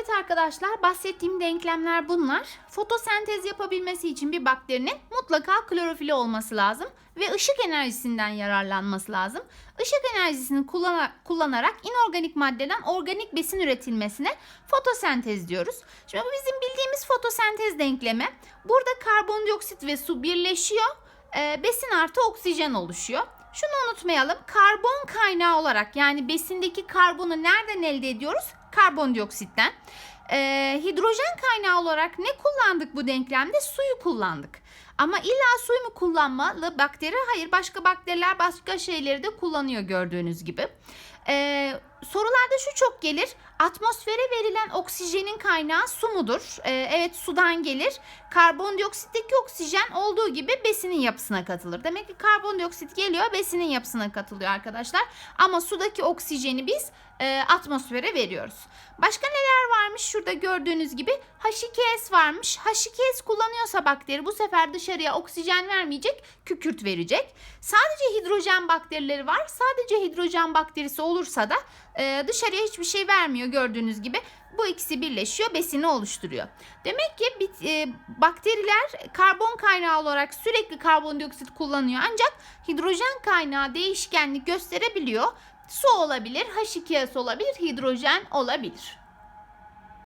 Evet arkadaşlar bahsettiğim denklemler bunlar. Fotosentez yapabilmesi için bir bakterinin mutlaka klorofili olması lazım ve ışık enerjisinden yararlanması lazım. Işık enerjisini kullana- kullanarak inorganik maddeden organik besin üretilmesine fotosentez diyoruz. Şimdi bu bizim bildiğimiz fotosentez denklemi. Burada karbondioksit ve su birleşiyor. besin artı oksijen oluşuyor. Şunu unutmayalım. Karbon kaynağı olarak yani besindeki karbonu nereden elde ediyoruz? Karbondioksitten. Ee, hidrojen kaynağı olarak ne kullandık bu denklemde? Suyu kullandık. Ama illa suyu mu kullanmalı bakteri? Hayır başka bakteriler başka şeyleri de kullanıyor gördüğünüz gibi. Ee, sorularda şu çok gelir. Atmosfere verilen oksijenin kaynağı su mudur? Ee, evet sudan gelir. Karbondioksitteki oksijen olduğu gibi besinin yapısına katılır. Demek ki karbondioksit geliyor besinin yapısına katılıyor arkadaşlar. Ama sudaki oksijeni biz e, atmosfere veriyoruz. Başka neler varmış? Şurada gördüğünüz gibi H2S varmış. H2S kullanıyorsa bakteri bu sefer dışarıya oksijen vermeyecek, kükürt verecek. Sadece hidrojen bakterileri var. Sadece hidrojen bakterisi olursa da e, dışarıya hiçbir şey vermiyor gördüğünüz gibi. Bu ikisi birleşiyor, besini oluşturuyor. Demek ki bit- e, bakteriler karbon kaynağı olarak sürekli karbondioksit kullanıyor. Ancak hidrojen kaynağı değişkenlik gösterebiliyor. Su olabilir, H2S olabilir, hidrojen olabilir.